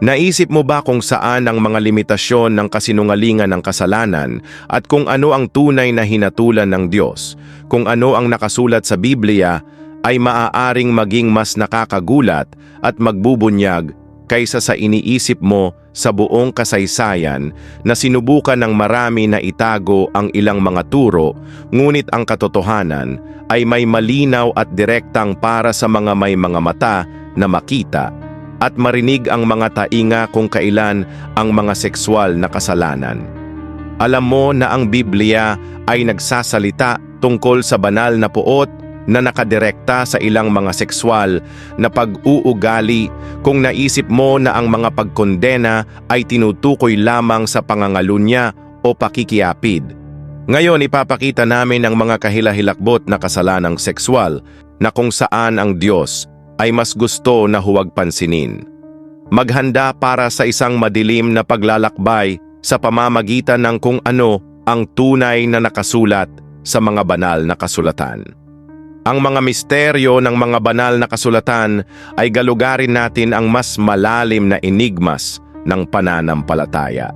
Naisip mo ba kung saan ang mga limitasyon ng kasinungalingan ng kasalanan at kung ano ang tunay na hinatulan ng Diyos? Kung ano ang nakasulat sa Biblia ay maaaring maging mas nakakagulat at magbubunyag kaysa sa iniisip mo sa buong kasaysayan na sinubukan ng marami na itago ang ilang mga turo, ngunit ang katotohanan ay may malinaw at direktang para sa mga may mga mata na makita at marinig ang mga tainga kung kailan ang mga sexual na kasalanan. Alam mo na ang Biblia ay nagsasalita tungkol sa banal na puot na nakadirekta sa ilang mga sexual na pag-uugali kung naisip mo na ang mga pagkondena ay tinutukoy lamang sa pangangalunya o pakikiapid. Ngayon ipapakita namin ang mga kahilahilakbot na kasalanang sexual na kung saan ang Diyos ay mas gusto na huwag pansinin. Maghanda para sa isang madilim na paglalakbay sa pamamagitan ng kung ano ang tunay na nakasulat sa mga banal na kasulatan. Ang mga misteryo ng mga banal na kasulatan ay galugarin natin ang mas malalim na enigmas ng pananampalataya.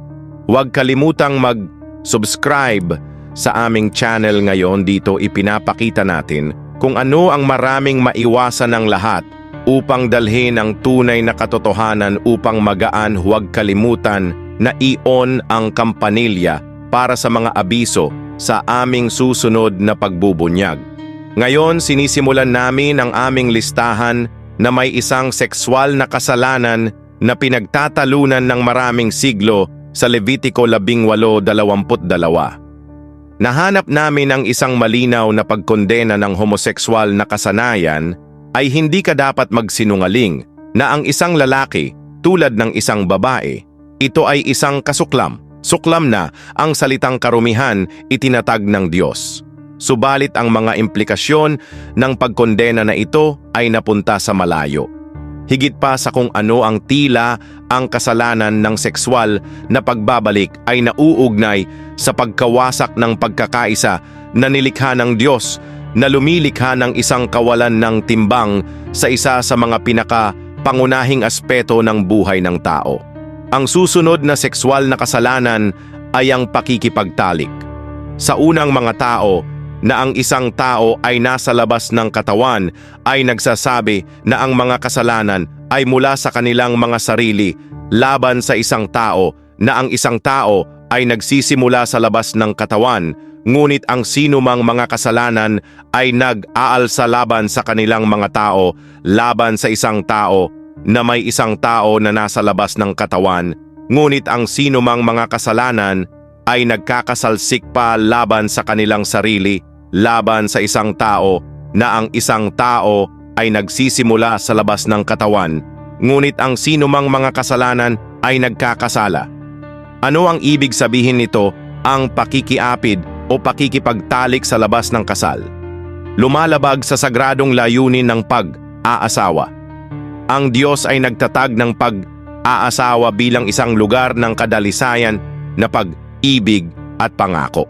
Huwag kalimutang mag-subscribe sa aming channel ngayon dito ipinapakita natin kung ano ang maraming maiwasan ng lahat upang dalhin ang tunay na katotohanan upang magaan huwag kalimutan na i-on ang kampanilya para sa mga abiso sa aming susunod na pagbubunyag. Ngayon sinisimulan namin ang aming listahan na may isang sexual na kasalanan na pinagtatalunan ng maraming siglo sa Levitico 18:22. Nahanap namin ang isang malinaw na pagkondena ng homosekswal na kasanayan ay hindi ka dapat magsinungaling na ang isang lalaki tulad ng isang babae, ito ay isang kasuklam. Suklam na ang salitang karumihan itinatag ng Diyos. Subalit ang mga implikasyon ng pagkondena na ito ay napunta sa malayo. Higit pa sa kung ano ang tila ang kasalanan ng sexual na pagbabalik ay nauugnay sa pagkawasak ng pagkakaisa na nilikha ng Diyos na lumilikha ng isang kawalan ng timbang sa isa sa mga pinaka pangunahing aspeto ng buhay ng tao. Ang susunod na sexual na kasalanan ay ang pakikipagtalik. Sa unang mga tao, na ang isang tao ay nasa labas ng katawan ay nagsasabi na ang mga kasalanan ay mula sa kanilang mga sarili laban sa isang tao na ang isang tao ay nagsisimula sa labas ng katawan ngunit ang sinumang mga kasalanan ay nag-aalsa laban sa kanilang mga tao laban sa isang tao na may isang tao na nasa labas ng katawan ngunit ang sinumang mga kasalanan ay nagkakasalsik pa laban sa kanilang sarili laban sa isang tao na ang isang tao ay nagsisimula sa labas ng katawan, ngunit ang sinumang mga kasalanan ay nagkakasala. Ano ang ibig sabihin nito ang pakikiapid o pakikipagtalik sa labas ng kasal? Lumalabag sa sagradong layunin ng pag-aasawa. Ang Diyos ay nagtatag ng pag-aasawa bilang isang lugar ng kadalisayan na pag-ibig at pangako.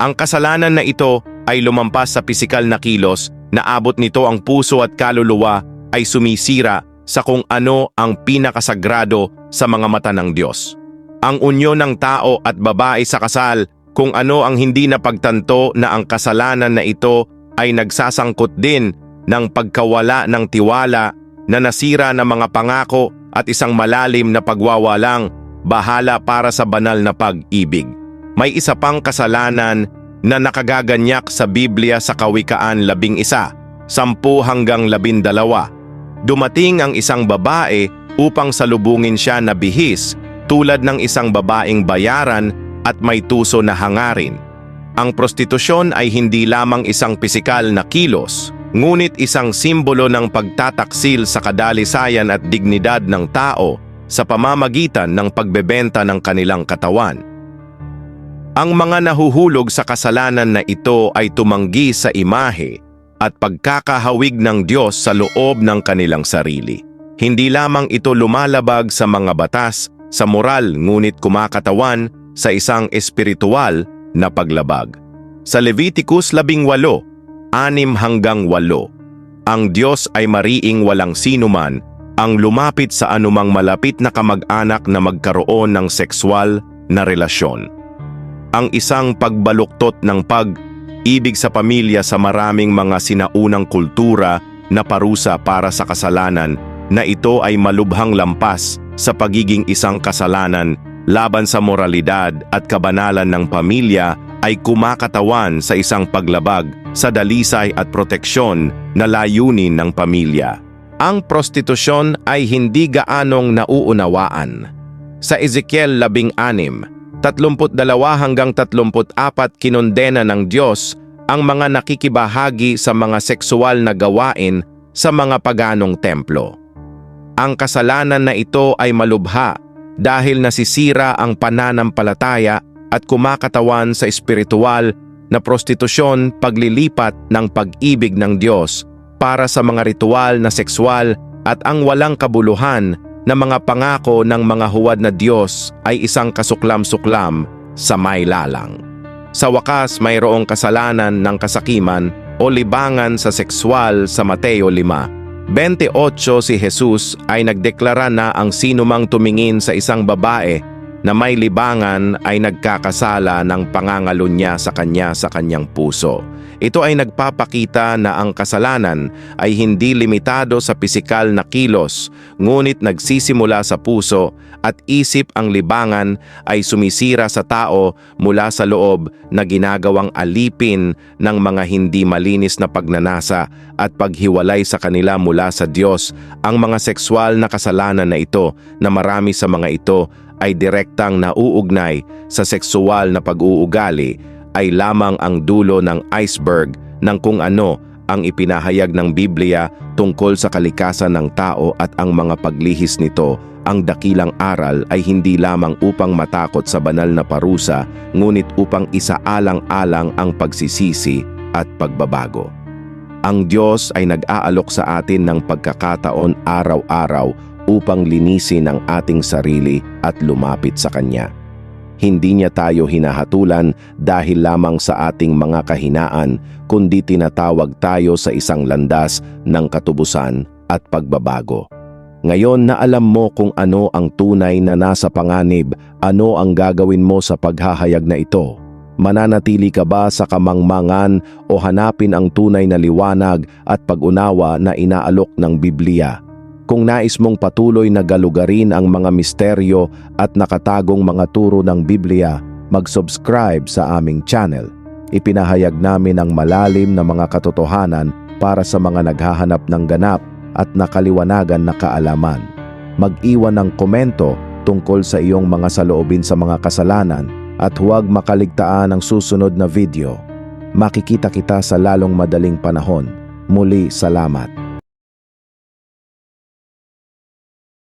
Ang kasalanan na ito ay lumampas sa pisikal na kilos na abot nito ang puso at kaluluwa ay sumisira sa kung ano ang pinakasagrado sa mga mata ng Diyos. Ang unyo ng tao at babae sa kasal kung ano ang hindi napagtanto na ang kasalanan na ito ay nagsasangkot din ng pagkawala ng tiwala na nasira ng mga pangako at isang malalim na pagwawalang bahala para sa banal na pag-ibig. May isa pang kasalanan na nakagaganyak sa Biblia sa Kawikaan labing isa, sampu hanggang labindalawa. Dumating ang isang babae upang salubungin siya na bihis tulad ng isang babaeng bayaran at may tuso na hangarin. Ang prostitusyon ay hindi lamang isang pisikal na kilos, ngunit isang simbolo ng pagtataksil sa kadalisayan at dignidad ng tao sa pamamagitan ng pagbebenta ng kanilang katawan. Ang mga nahuhulog sa kasalanan na ito ay tumanggi sa imahe at pagkakahawig ng Diyos sa loob ng kanilang sarili. Hindi lamang ito lumalabag sa mga batas, sa moral ngunit kumakatawan sa isang espiritual na paglabag. Sa Leviticus 18, 6 hanggang 8, ang Diyos ay mariing walang sinuman ang lumapit sa anumang malapit na kamag-anak na magkaroon ng sexual na relasyon. Ang isang pagbaluktot ng pag-ibig sa pamilya sa maraming mga sinaunang kultura na parusa para sa kasalanan na ito ay malubhang lampas sa pagiging isang kasalanan laban sa moralidad at kabanalan ng pamilya ay kumakatawan sa isang paglabag sa dalisay at proteksyon na layunin ng pamilya. Ang prostitusyon ay hindi gaanong nauunawaan. Sa Ezekiel 16, 32 hanggang 34 kinondena ng Diyos ang mga nakikibahagi sa mga sexual na gawain sa mga paganong templo. Ang kasalanan na ito ay malubha dahil nasisira ang pananampalataya at kumakatawan sa espiritual na prostitusyon paglilipat ng pag-ibig ng Diyos para sa mga ritual na sexual at ang walang kabuluhan na mga pangako ng mga huwad na Diyos ay isang kasuklam-suklam sa may lalang. Sa wakas mayroong kasalanan ng kasakiman o libangan sa sexual sa Mateo 5 28 si Jesus ay nagdeklara na ang sinumang tumingin sa isang babae na may libangan ay nagkakasala ng pangangalunya sa kanya sa kanyang puso. Ito ay nagpapakita na ang kasalanan ay hindi limitado sa pisikal na kilos, ngunit nagsisimula sa puso at isip ang libangan ay sumisira sa tao mula sa loob na ginagawang alipin ng mga hindi malinis na pagnanasa at paghiwalay sa kanila mula sa Diyos. Ang mga sexual na kasalanan na ito na marami sa mga ito ay direktang nauugnay sa sexual na pag-uugali ay lamang ang dulo ng iceberg ng kung ano ang ipinahayag ng Biblia tungkol sa kalikasan ng tao at ang mga paglihis nito. Ang dakilang aral ay hindi lamang upang matakot sa banal na parusa, ngunit upang isaalang-alang ang pagsisisi at pagbabago. Ang Diyos ay nag-aalok sa atin ng pagkakataon araw-araw upang linisin ang ating sarili at lumapit sa Kanya. Hindi niya tayo hinahatulan dahil lamang sa ating mga kahinaan, kundi tinatawag tayo sa isang landas ng katubusan at pagbabago. Ngayon na alam mo kung ano ang tunay na nasa panganib, ano ang gagawin mo sa paghahayag na ito. Mananatili ka ba sa kamangmangan o hanapin ang tunay na liwanag at pag-unawa na inaalok ng Biblia? Kung nais mong patuloy na galugarin ang mga misteryo at nakatagong mga turo ng Biblia, mag-subscribe sa aming channel. Ipinahayag namin ang malalim na mga katotohanan para sa mga naghahanap ng ganap at nakaliwanagan na kaalaman. Mag-iwan ng komento tungkol sa iyong mga saloobin sa mga kasalanan at huwag makaligtaan ang susunod na video. Makikita kita sa lalong madaling panahon. Muli, salamat.